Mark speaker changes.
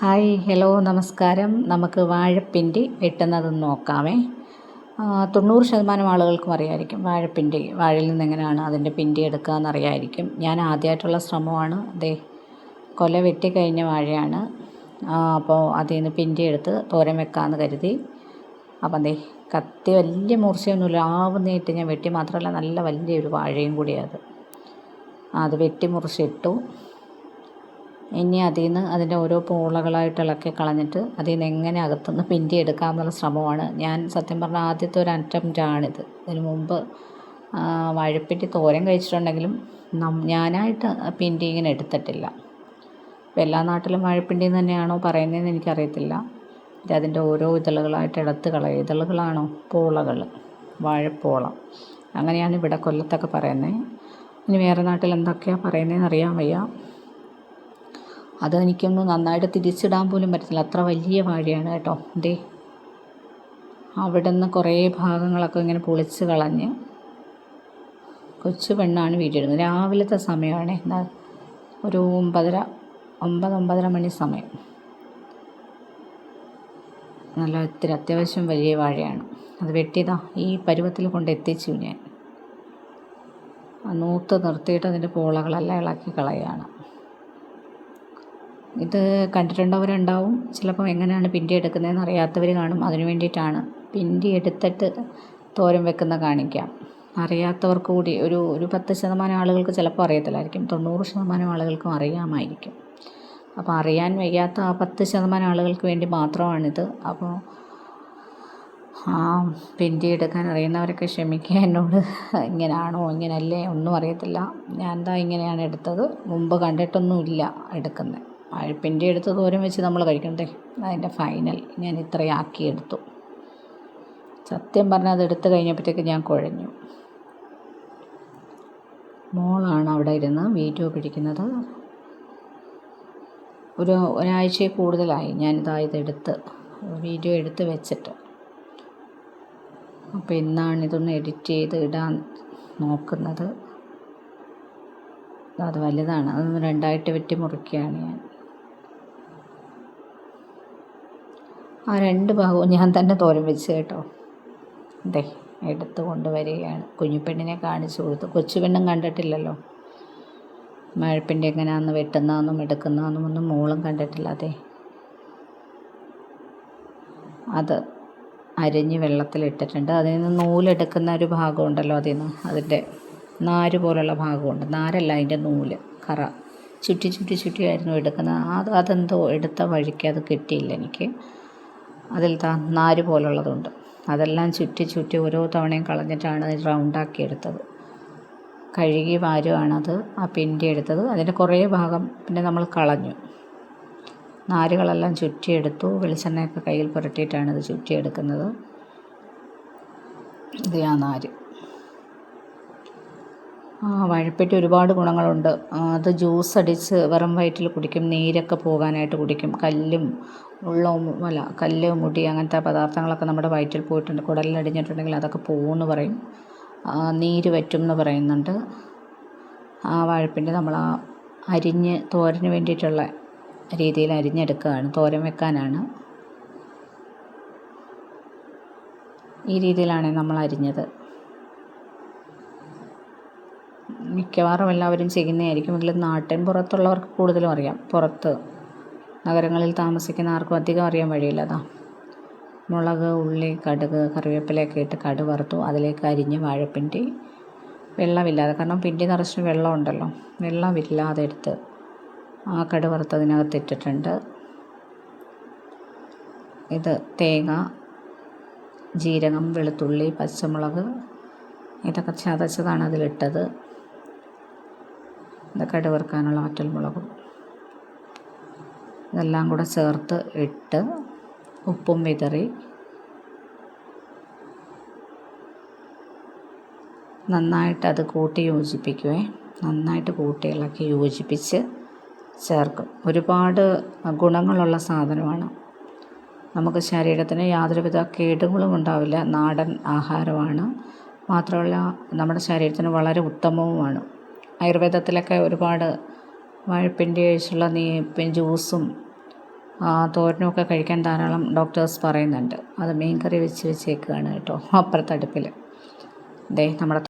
Speaker 1: Hi hello നമസ്കാരം. നമുക്ക് വാഴപ്പിണ്ടി വെട്ടുന്നതെന്ന് നോക്കാമേ തൊണ്ണൂറ് ശതമാനം ആളുകൾക്കും അറിയായിരിക്കും വാഴപ്പിണ്ടി വാഴയിൽ നിന്ന് എങ്ങനെയാണ് അതിന്റെ പിണ്ടി എടുക്കുക എന്നറിയായിരിക്കും. ഞാൻ ആദ്യമായിട്ടുള്ള ശ്രമമാണ്. ദേ കൊല വെട്ടിക്കഴിഞ്ഞ വാഴയാണ്. അപ്പോൾ അതിൽ നിന്ന് പിണ്ടി എടുത്ത് തോരൻ വെക്കാമെന്ന് കരുതി. അപ്പം ദേ കത്തി വലിയ മൂർച്ചയൊന്നുമില്ല. ആവുന്നേറ്റ് ഞാൻ വെട്ടി മാത്രമല്ല നല്ല വലിയൊരു വാഴയും കൂടിയാണ് അത്. അത് വെട്ടി മുറിച്ചിട്ടു ഇനി അതിൽ നിന്ന് അതിന്റെ ഓരോ പോളകളായിട്ട് ഇളക്കി കളഞ്ഞിട്ട് അതിൽ നിന്ന് എങ്ങനെ അകത്തുനിന്ന് എടുക്കാമെന്നുള്ള ശ്രമമാണ്. ഞാൻ സത്യം പറഞ്ഞാൽ ആദ്യത്തെ ഒരു അറ്റംപ്റ്റാണിത് ഇതിന് മുമ്പ് വാഴപ്പിണ്ടി തോരൻ കഴിച്ചിട്ടുണ്ടെങ്കിലും ഞാനായിട്ട് പിണ്ടി ഇങ്ങനെ എടുത്തിട്ടില്ല. ഇപ്പം എല്ലാ നാട്ടിലും വാഴപ്പിണ്ടി എന്ന് തന്നെയാണോ പറയുന്നതെന്ന് എനിക്കറിയത്തില്ല. ഇത് അതിന്റെ ഓരോ ഇതളുകളായിട്ട് എടുത്ത് കളയുക ഇതളുകളാണോ? പോളകൾ വാഴപ്പോളം. അങ്ങനെയാണ് ഇവിടെ കൊല്ലത്തൊക്കെ പറയുന്നത്. ഇനി വേറെ നാട്ടിൽ എന്തൊക്കെയാണ് പറയുന്നതെന്ന് അറിയാൻ വയ്യ. അത് എനിക്കൊന്ന് നന്നായിട്ട് തിരിച്ചിടാൻ പോലും പറ്റത്തില്ല. അത്ര വലിയ വാഴയാണ് കേട്ടോ. ദേ അവിടെ നിന്ന് കുറേ ഭാഗങ്ങളൊക്കെ ഇങ്ങനെ പൊളിച്ച് കളഞ്ഞ് കൊച്ചു പെണ്ണാണ് വീട്ടിലിടുന്നത് രാവിലത്തെ സമയമാണ്. എന്താ ഒരു ഒമ്പതര ഒമ്പത് ഒമ്പതര മണി സമയം. നല്ല ഇത്തിരി അത്യാവശ്യം വലിയ വാഴയാണ്. അത് വെട്ടിയതാ. ഈ പരുവത്തിൽ കൊണ്ട് എത്തിച്ചു ഞാൻ. നൂത്ത് നിർത്തിയിട്ട് അതിന്റെ പോളകളെല്ലാം ഇളക്കി കളയുകയാണ്. ഇത് കണ്ടിട്ടുണ്ടവരുണ്ടാവും. ചിലപ്പം എങ്ങനെയാണ് പിണ്ടി എടുക്കുന്നതെന്ന് അറിയാത്തവർ കാണും. അതിന് വേണ്ടിയിട്ടാണ് പിണ്ടി എടുത്തിട്ട് തോരൻ വെക്കുന്ന കാണിക്കാം. അറിയാത്തവർക്ക് കൂടി ഒരു ഒരു പത്ത് ശതമാനം ആളുകൾക്ക് ചിലപ്പോൾ അറിയത്തില്ലായിരിക്കും. തൊണ്ണൂറ് ശതമാനം ആളുകൾക്കും അറിയാമായിരിക്കും. അപ്പോൾ അറിയാൻ വയ്യാത്ത ആ പത്ത് ശതമാനം ആളുകൾക്ക് വേണ്ടി മാത്രമാണിത്. അപ്പോൾ ആ പിണ്ടി എടുക്കാൻ അറിയുന്നവരൊക്കെ ക്ഷമിക്കുക. എന്നോട് ഇങ്ങനെയാണോ ഇങ്ങനല്ലേ ഒന്നും അറിയത്തില്ല. ഞാൻ എന്താ ഇങ്ങനെയാണ് എടുത്തത്. മുമ്പ് കണ്ടിട്ടൊന്നുമില്ല എടുക്കുന്നത്. വാഴപ്പിണ്ടി എടുത്ത് തോരൻ വെച്ച് നമ്മൾ കഴിക്കണ്ടേ? അതിന്റെ ഫൈനൽ ഞാൻ ഇത്രയാക്കി എടുത്തു സത്യം പറഞ്ഞാൽ അത് എടുത്തു കഴിഞ്ഞപ്പോഴത്തേക്ക് ഞാൻ കുഴഞ്ഞു. മോളാണ് അവിടെ ഇരുന്ന് വീഡിയോ പിടിക്കുന്നത്. ഒരു ഒരാഴ്ചയിൽ കൂടുതലായി ഞാനിതാ ഇതെടുത്ത് വീഡിയോ എടുത്ത് വെച്ചിട്ട്. അപ്പോൾ ഇന്നാണ് ഇതൊന്ന് എഡിറ്റ് ചെയ്ത് ഇടാൻ നോക്കുന്നത്. അത് വലുതാണ്. അതൊന്ന് രണ്ടായിട്ട് വെട്ടി മുറിക്കുകയാണ് ഞാൻ. ആ രണ്ട് ഭാഗവും ഞാൻ തന്നെ തോരൻ വെച്ച് കേട്ടോ. അതെ എടുത്തു കൊണ്ടുവരികയാണ്. കുഞ്ഞുപെണ്ണിനെ കാണിച്ചു കൊടുത്തു. കൊച്ചുപെണ്ണും കണ്ടിട്ടില്ലല്ലോ. മഴപ്പിന്റെ എങ്ങനെയാണെന്ന് വെട്ടുന്നതെന്നും എടുക്കുന്നതെന്നും ഒന്നും മോളും കണ്ടിട്ടില്ല. അതെ അത് അരിഞ്ഞ് വെള്ളത്തിലിട്ടിട്ടുണ്ട്. അതിൽ നിന്ന് നൂലെടുക്കുന്ന ഒരു ഭാഗമുണ്ടല്ലോ അതിൽ നിന്ന്. അതിന്റെ നാര് പോലുള്ള ഭാഗമുണ്ട്. നാരല്ല അതിന്റെ നൂൽ. കറ. ചുറ്റി ചുറ്റി ചുറ്റിയായിരുന്നു എടുക്കുന്നത്. അത് അതെന്തോ എടുത്ത വഴിക്ക് അത് കിട്ടിയില്ല എനിക്ക്. അതിൽ താ നാര് പോലുള്ളതുണ്ട്. അതെല്ലാം ചുറ്റി ചുറ്റി ഓരോ തവണയും കളഞ്ഞിട്ടാണ് അത് റൗണ്ടാക്കി എടുത്തത്. കഴുകി വാരുവാണത് ആ പിണ്ടി എടുത്തത്. അതിന്റെ കുറേ ഭാഗം പിന്നെ നമ്മൾ കളഞ്ഞു. നാരുകളെല്ലാം ചുറ്റിയെടുത്തു. വെളിച്ചെണ്ണയൊക്കെ കയ്യിൽ പുരട്ടിയിട്ടാണ് ഇത് ചുറ്റിയെടുക്കുന്നത്. ഇത് ആ നാര്. ആ വാഴപ്പറ്റി ഒരുപാട് ഗുണങ്ങളുണ്ട്. അത് ജ്യൂസ് അടിച്ച് വെറും വയറ്റിൽ കുടിക്കും നീരൊക്കെ പോകാനായിട്ട് കുടിക്കും. കല്ലും ഉള്ളവും അല്ല കല്ല് മുടി അങ്ങനത്തെ പദാർത്ഥങ്ങളൊക്കെ നമ്മുടെ വയറ്റിൽ പോയിട്ടുണ്ട്. കുടലിലടിഞ്ഞിട്ടുണ്ടെങ്കിൽ അതൊക്കെ പോകുമെന്ന് പറയും. നീര് വറ്റും എന്ന് പറയുന്നുണ്ട്. ആ വാഴപ്പിണ്ടി നമ്മൾ ആ അരിഞ്ഞ് തോരന് വേണ്ടിയിട്ടുള്ള രീതിയിൽ അരിഞ്ഞെടുക്കുകയാണ്. തോരൻ വെക്കാനാണ്. ഈ രീതിയിലാണ് നമ്മൾ അരിഞ്ഞത്. മിക്കവാറും എല്ലാവരും ചെയ്യുന്നതായിരിക്കും. എങ്കിലും നാട്ടിൻ പുറത്തുള്ളവർക്ക് കൂടുതലും അറിയാം. പുറത്ത് നഗരങ്ങളിൽ താമസിക്കുന്ന ആർക്കും അധികം അറിയാൻ വഴിയില്ല. അതാ മുളക് ഉള്ളി കടുക് കറിവേപ്പിലയൊക്കെ ഇട്ട് കടു വറുത്തു അതിലേക്ക് അരിഞ്ഞ് വാഴപ്പിണ്ടി വെള്ളമില്ലാതെ. കാരണം പിണ്ടി നിറച്ച് വെള്ളമുണ്ടല്ലോ വെള്ളമില്ലാതെ എടുത്ത് ആ കടു വറുത്തതിനകത്ത് ഇട്ടിട്ടുണ്ട്. ഇത് തേങ്ങ ജീരകം വെളുത്തുള്ളി പച്ചമുളക് ഇതൊക്കെ ചതച്ചതാണ് അതിലിട്ടത്. കടു വറുക്കാനുള്ള വറ്റൽമുളകും ഇതെല്ലാം കൂടെ ചേർത്ത് ഇട്ട് ഉപ്പും വിതറി. നന്നായിട്ട് അത് കൂട്ടി യോജിപ്പിക്കുവേ. നന്നായിട്ട് കൂട്ടി ഇളക്കി യോജിപ്പിച്ച് ചേർക്കും. ഒരുപാട് ഗുണങ്ങളുള്ള സാധനമാണ്. നമുക്ക് ശരീരത്തിന് യാതൊരുവിധ കേടുകളും ഉണ്ടാവില്ല. നാടൻ ആഹാരമാണ്. മാത്രമല്ല നമ്മുടെ ശരീരത്തിന് വളരെ ഉത്തമവുമാണ്. ആയുർവേദത്തിലൊക്കെ ഒരുപാട് വാഴപ്പിണ്ടി ഒഴിച്ചുള്ള നീ ജ്യൂസും തോരനുമൊക്കെ കഴിക്കാൻ ധാരാളം ഡോക്ടേഴ്സ് പറയുന്നുണ്ട്. അത് മീൻ കറി വെച്ച് വെച്ചേക്കുകയാണ് കേട്ടോ അപ്പുറത്തെ അടുപ്പിൽ ദേ നമ്മുടെ